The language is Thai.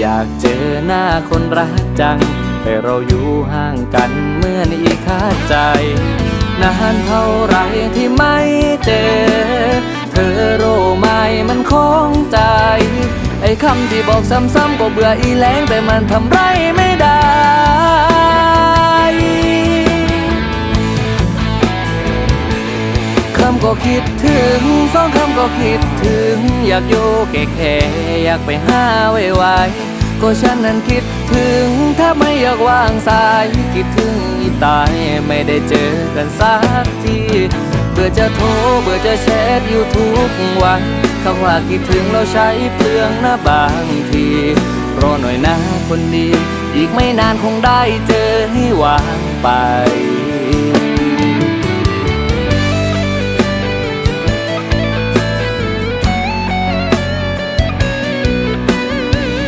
อยากเจอหน้าคนรักจัง แต่เราอยู่ห่างกันเหมื่อนอีกขาดใจ นานเท่าไรที่ไม่เจอ เธอโรไม่มันคงใจ ไอ้คำที่บอกซ้ำๆก็เบื่ออีแรงแต่มันทำไรไม่ได้คำก็คิดถึงสองคำก็คิดถึง อยากอยู่แค่แค่อยากไปหาไว้ไว ก็ฉันนั้นคิดถึง ถ้าไม่อยากวางสาย คิดถึงอีตายไม่ได้เจอกันสักทีเบื่อจะโทรเบื่อจะแชทอยู่ทุกวันคำว่าคิดถึงเราใช้เปลืองนะบางทีรอหน่อยนะคนดี อีกไม่นานคงได้เจอให้วางไป